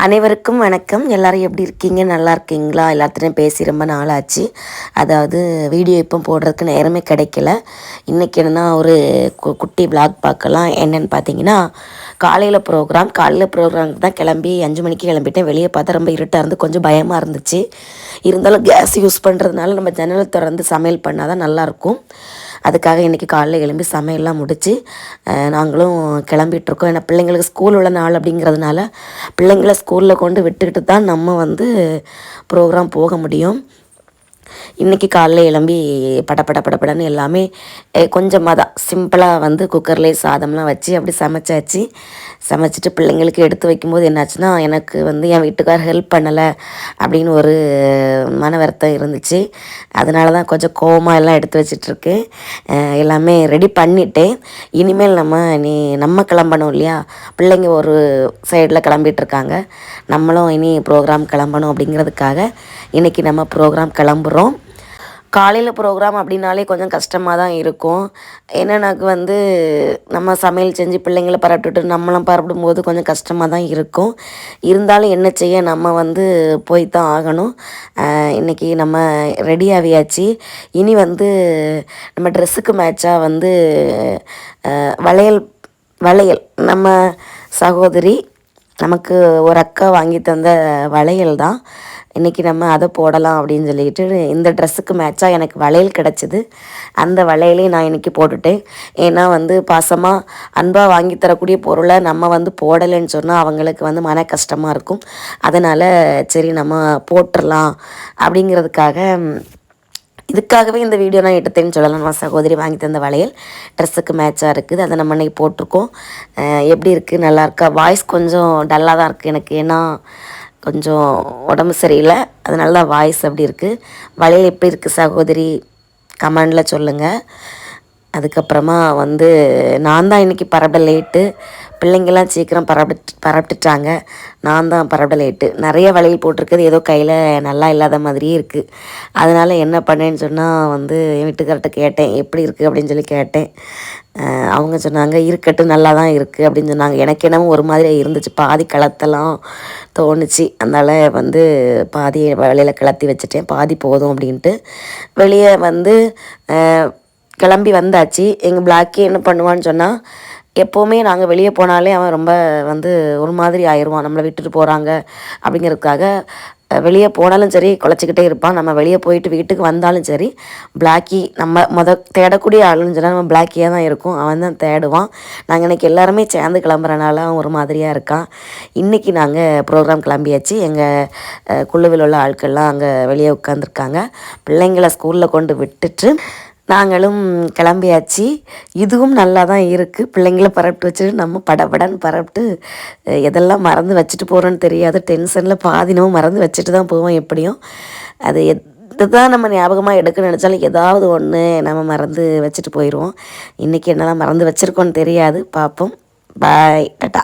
அனைவருக்கும் வணக்கம். எல்லாரும் எப்படி இருக்கீங்க? நல்லா இருக்கீங்களா? எல்லாத்துலேயும் பேசி ரொம்ப நாள் ஆச்சு அதாவது வீடியோ இப்போ போடுறதுக்கு நேரமே கிடைக்கல. இன்றைக்கி என்னென்னா ஒரு கு- குட்டி பிளாக் பார்க்கலாம். என்னென்னு பார்த்தீங்கன்னா காலையில் ப்ரோக்ராம் காலையில் ப்ரோக்ராமுக்கு தான் கிளம்பி அஞ்சு மணிக்கு கிளம்பிட்டேன். வெளியே பார்த்தா ரொம்ப இருட்டாக இருந்து கொஞ்சம் பயமாக இருந்துச்சு. இருந்தாலும் கேஸ் யூஸ் பண்ணுறதுனால நம்ம ஜன்னலை திறந்து சமையல் பண்ணால் தான் நல்லாயிருக்கும் அதுக்காக இன்றைக்கி காலைல எழும்பி சமையல்லாம் முடித்து நாங்களும் கிளம்பிகிட்ருக்கோம் ஏன்னா பிள்ளைங்களுக்கு ஸ்கூல் உள்ள நாள் அப்படிங்கிறதுனால பிள்ளைங்கள ஸ்கூலில் கொண்டு விட்டுக்கிட்டு தான் நம்ம வந்து ப்ரோக்ராம் போக முடியும். இன்றைக்கி காலைல எழும்பி பட பட படபடன்னு எல்லாமே கொஞ்சமாக தான் சிம்பிளாக வந்து குக்கர்லேயே சாதம்லாம் வச்சு அப்படி சமைச்சாச்சு. சமைச்சிட்டு பிள்ளைங்களுக்கு எடுத்து வைக்கும்போது என்னாச்சுன்னா எனக்கு வந்து என் வீட்டுக்கார் ஹெல்ப் பண்ணலை அப்படின்னு ஒரு மன வருத்தம் இருந்துச்சு. அதனால தான் கொஞ்சம் கோவமாக எல்லாம் எடுத்து வச்சிட்ருக்கேன் எல்லாமே ரெடி பண்ணிட்டேன். இனிமேல் நம்ம நீ நம்ம கிளம்பணும் இல்லையா? பிள்ளைங்க ஒரு சைடில் கிளம்பிட்டு இருக்காங்க. நம்மளும் இனி ப்ரோக்ராம் கிளம்பணும் அப்படிங்கிறதுக்காக இன்றைக்கி நம்ம ப்ரோக்ராம் கிளம்புறோம். காலையில் ப்ரோக்ராம் அப்படின்னாலே கொஞ்சம் கஷ்டமாக தான் இருக்கும். ஏன்னா வந்து நம்ம சமையல் செஞ்சு பிள்ளைங்கள பரப்பிட்டு நம்மளும் பரப்பிடும் போது கொஞ்சம் கஷ்டமாக தான் இருக்கும். இருந்தாலும் என்ன செய்ய நம்ம வந்து போய் தான் ஆகணும். இன்றைக்கி நம்ம ரெடி ஆகியாச்சு. இனி வந்து நம்ம ட்ரெஸ்ஸுக்கு மேட்சாக வந்து வளையல் வளையல். நம்ம சகோதரி நமக்கு ஒரு அக்கா வாங்கி தந்த வளையல் தான். இன்றைக்கி நம்ம அதை போடலாம் அப்படின்னு சொல்லிட்டு இந்த ட்ரெஸ்ஸுக்கு மேட்சாக எனக்கு வளையல் கிடச்சிது. அந்த வளையலையும் நான் இன்றைக்கி போட்டுட்டேன். ஏன்னா வந்து பாசமாக அன்பாக வாங்கி தரக்கூடிய பொருளை நம்ம வந்து போடலைன்னு சொன்னால் அவங்களுக்கு வந்து மன கஷ்டமாக இருக்கும். அதனால் சரி நம்ம போட்டுடலாம் அப்படிங்கிறதுக்காக இதுக்காகவே இந்த வீடியோ நான் எடுத்தேன்னு சொல்லலாம். நம்ம சகோதரி வாங்கி தந்த வளையல் ட்ரெஸ்ஸுக்கு மேட்சாக இருக்குது. அதை நம்ம இன்னைக்கு போட்டிருக்கோம். எப்படி இருக்குது நல்லா இருக்கா? வாய்ஸ் கொஞ்சம் டல்லாக தான் இருக்குது எனக்கு. ஏன்னா கொஞ்சம் உடம்பு சரியில்லை. அதனால தான் வாய்ஸ் அப்படி இருக்குது வளையல் எப்படி இருக்குது சகோதரி? கமெண்டில் சொல்லுங்கள் அதுக்கப்புறமா வந்து நான் தான் இன்றைக்கி பரபட லேட்டு பிள்ளைங்கள்லாம் சீக்கிரம் பரப்பிட்டு பரப்பிட்டுட்டாங்க. நான் தான் பரப்பிட லேட்டு நிறைய வளையல் போட்டிருக்கிறது ஏதோ கையில் நல்லா இல்லாத மாதிரியே இருக்குது அதனால் என்ன பண்ணேன்னு சொன்னால் வந்து என் வீட்டுக்கார்ட்ட கேட்டேன். எப்படி இருக்குது அப்படின்னு சொல்லி கேட்டேன். அவங்க சொன்னாங்க இருக்கட்டும் நல்லா தான் இருக்குது அப்படின்னு சொன்னாங்க. எனக்கு என்னமோ ஒரு மாதிரி இருந்துச்சு. பாதி களத்தெல்லாம் தோணுச்சு. அதனால் வந்து பாதி வளையல கிளத்தி வச்சுட்டேன். பாதி போதும் அப்படின்ட்டு வெளியே வந்து கிளம்பி வந்தாச்சு. எங்கள் பிளாக்கி என்ன பண்ணுவான்னு சொன்னால் எப்போவுமே நாங்கள் வெளியே போனாலே அவன் ரொம்ப வந்து ஒரு மாதிரி ஆயிடுவான் நம்மளை விட்டுட்டு போகிறாங்க அப்படிங்கிறதுக்காக வெளியே போனாலும் சரி குலைச்சிக்கிட்டே இருப்பான். நம்ம வெளியே போயிட்டு வீட்டுக்கு வந்தாலும் சரி பிளாக்கி நம்ம முத தேடக்கூடிய ஆளுன்னு சொன்னால் நம்ம பிளாக்கியாக தான் இருக்கும். அவன் தான் தேடுவான். நாங்கள் இன்றைக்கி எல்லாருமே சேர்ந்து கிளம்புறனால அவன் ஒரு மாதிரியாக இருக்கான். இன்றைக்கி நாங்கள் ப்ரோக்ராம் கிளம்பியாச்சு. எங்கள் குழுவில் உள்ள ஆட்கள்லாம் அங்கே வெளியே உட்காந்துருக்காங்க பிள்ளைங்களை ஸ்கூலில் கொண்டு விட்டுட்டு நாங்களும் கிளம்பியாச்சு. இதுவும் நல்லா தான் இருக்குது பிள்ளைங்கள பரப்பிட்டு வச்சுட்டு நம்ம படபடன்னு பரப்பிட்டு எதெல்லாம் மறந்து வச்சுட்டு போகிறோன்னு தெரியாது. டென்ஷனில் பாதினமும் மறந்து வச்சுட்டு தான் போவோம் எப்படியும். அது தான் நம்ம ஞாபகமாக எடுக்க நினச்சாலும் ஏதாவது ஒன்று நம்ம மறந்து வச்சுட்டு போயிடுவோம் இன்றைக்கி என்னெல்லாம் மறந்து வச்சுருக்கோன்னு தெரியாது. பார்ப்போம். பாய் டட்டா